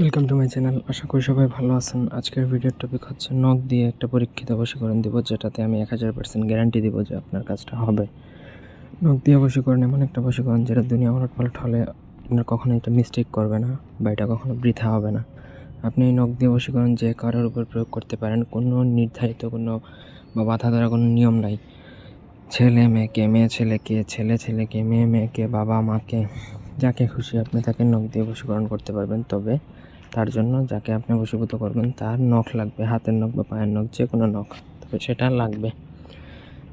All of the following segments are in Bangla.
ওয়েলকাম টু মাই চ্যানেল আশা করি সবাই ভালো আছেন। আজকের ভিডিওর টপিক হচ্ছে নখ দিয়ে একটা পরীক্ষিত বশীকরণ দিব, যেটাতে আমি এক হাজার পার্সেন্ট গ্যারান্টি দিব যে আপনার কাজটা হবে। নখ দিয়ে বশীকরণ এমন একটা বশীকরণ যেটা দুনিয়া ওলট পালট হলে আপনার কখনো এটা মিস্টেক করবে না বা এটা কখনো বৃথা হবে না। আপনি এই নখ দিয়ে বশীকরণ যে কারোর উপর প্রয়োগ করতে পারেন, কোনো নির্ধারিত কোনো বা বাধা ধরা কোনো নিয়ম নাই। ছেলে মেয়েকে, মেয়ে ছেলেকে, ছেলে ছেলেকে, মেয়ে মেয়েকে, বাবা মাকে যাকে খুশি আপনি তাকে নখ দিয়ে বশীকরণ করতে পারবেন, তবে তার জন্য যাকে আপনি বশীভূত করবেন, তার নখ লাগবে, হাতের নখ বা পায়ের নখ, যে কোনো নখ, তবে সেটা লাগবে।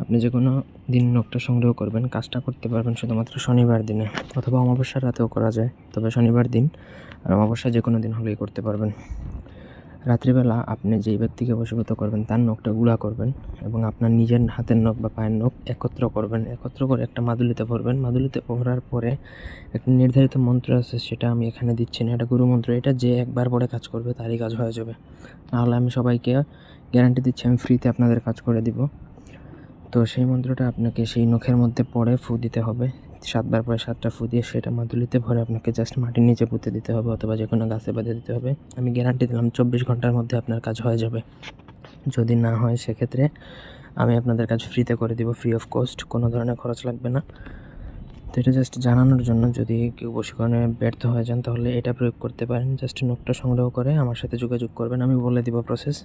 আপনি যে কোনো দিন নখটা সংগ্রহ করবেন, কাজটা করতে পারবেন শুধুমাত্র শনিবার দিনে অথবা অমাবস্যার রাতেও করা যায়, তবে শনিবার দিন আর অমাবস্যা যে কোনো দিন হলেই করতে পারবেন। রাত্রিবেলা আপনি যেই ব্যক্তিকে বশীভূত করবেন, তার নখটা গুঁড়া করবেন এবং আপনার নিজের হাতের নখ বা পায়ের নখ একত্র করবেন। একত্র করে একটা মাদুলিতে ভরবেন। মাদুলিতে ভরার পরে একটা নির্ধারিত মন্ত্র আছে, সেটা আমি এখানে দিচ্ছি না। এটা গুরু মন্ত্র। এটা যে একবার পরে কাজ করবে, তারই কাজ হয়ে যাবে। নাহলে আমি সবাইকে গ্যারান্টি দিচ্ছি, আমি ফ্রিতে আপনাদের কাজ করে দিব। তো সেই মন্ত্রটা আপনাকে সেই নখের মধ্যে পড়ে ফু দিতে হবে। সাতবার পরে সাতটা ফু দিয়ে সেটা মাদুলিতে ভরে আপনাকে জাস্ট মাটির নিচে পুঁতে দিতে হবে অথবা যে কোনো গাছে বেঁধে দিতে হবে। আমি গ্যারান্টি দিলাম চব্বিশ ঘণ্টার মধ্যে আপনার কাজ হয়ে যাবে। যদি না হয় সেক্ষেত্রে আমি আপনাদের কাজ ফ্রিতে করে দিব ফ্রি অফ কস্ট কোনো ধরনের খরচ লাগবে না। তো এটা জাস্ট জানানোর জন্য যদি কেউ বশীকরণে ব্যর্থ হয়ে যান তাহলে এটা প্রয়োগ করতে পারেন। জাস্ট নোটটা সংগ্রহ করে আমার সাথে যোগাযোগ করবেন, আমি বলে দিব প্রসেস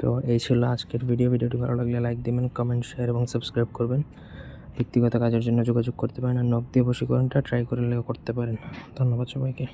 তো এই ছিল আজকের ভিডিও ভিডিওটি ভালো লাগলে লাইক দিবেন কমেন্ট শেয়ার এবং সাবস্ক্রাইব করবেন। ব্যক্তিগত কাজের জন্য যোগাযোগ করতে পারেন আর নখ দিয়ে বশীকরণটা ট্রাই করে করতে পারেন। ধন্যবাদ সবাইকে।